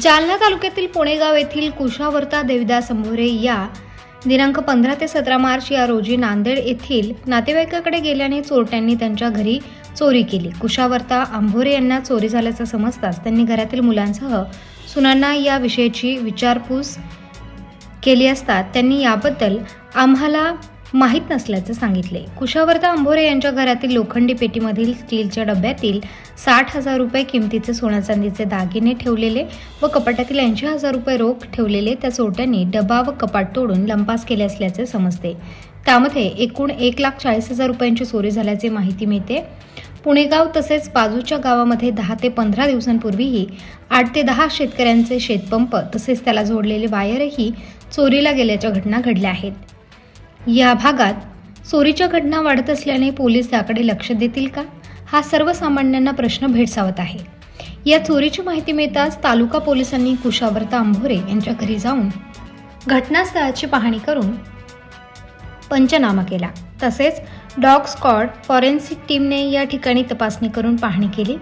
जालना तालुक्यातील पुणेगाव येथील कुशावर्ता देविदास अंभोरे या दिनांक पंधरा ते सतरा मार्च या रोजी नांदेड येथील नातेवाईकाकडे गेल्याने चोरट्यांनी त्यांच्या घरी चोरी केली. कुशावर्ता आंभोरे यांना चोरी झाल्याचं समजताच त्यांनी घरातील मुलांसह सुनांना या विषयाची विचारपूस केली असता त्यांनी याबद्दल आम्हाला माहीत नसल्याचं सांगितले. कुशावर्ता अंभोरे यांच्या घरातील लोखंडी पेटीमधील स्टीलच्या डब्यातील साठ हजार रुपये किमतीचे सोन्या चांदीचे दागिने ठेवलेले व कपाटातील ऐंशी हजार रुपये रोख ठेवलेले त्या चोरट्यांनी डबा व कपाट तोडून लंपास केले असल्याचे समजते. त्यामध्ये एकूण एक लाख चाळीस हजार रुपयांची चोरी झाल्याची माहिती मिळते. पुणेगाव तसेच बाजूच्या गावामध्ये दहा ते पंधरा दिवसांपूर्वीही आठ ते दहा शेतकऱ्यांचे शेतपंप तसेच त्याला जोडलेले वायरही चोरीला गेल्याच्या घटना घडल्या आहेत. या भागात चोरीच्या घटना वाढत असल्याने पोलीस त्याकडे लक्ष देतील का? हा सर्वसामान्यांना प्रश्न भेडसावत आहे. या चोरीची माहिती मिळताच तालुका पोलिसांनी कुशावर्ता आंभोरे यांच्या घरी जाऊन घटनास्थळाची पाहणी करून पंचनामा केला. तसेच डॉग स्कॉड फॉरेन्सिक टीमने या ठिकाणी तपासणी करून पाहणी केली.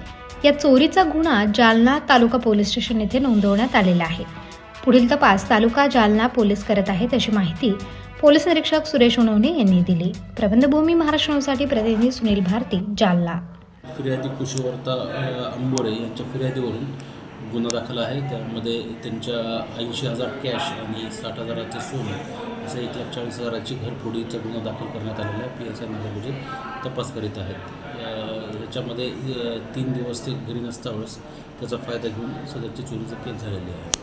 या चोरीचा गुन्हा जालना तालुका पोलीस स्टेशन येथे नोंदवण्यात आलेला आहे. पुढील तपास तालुका जालना पोलीस करत आहेत अशी माहिती पोलीस निरीक्षक सुरेश उनवणे यांनी दिली. प्रबंधभूमी महाराष्ट्रासाठी प्रतिनिधी सुनील भारती जालना. फिर्यादी कुशीवर्ता अंबोरे यांच्या फिर्यादीवरून गुन्हा दाखल आहे. त्यामध्ये त्यांच्या ऐंशी हजार कॅश आणि साठ हजाराचे सोने असं एक लाख चाळीस हजाराची घरफोडीचा गुन्हा दाखल करण्यात आलेला आहे. पी एस आय नगरमध्ये तपास करीत आहेत. ह्याच्यामध्ये याच्यामध्ये तीन दिवस ते घरी नसतावेळेस त्याचा फायदा घेऊन सदरची चोरीचा केस झालेली आहे.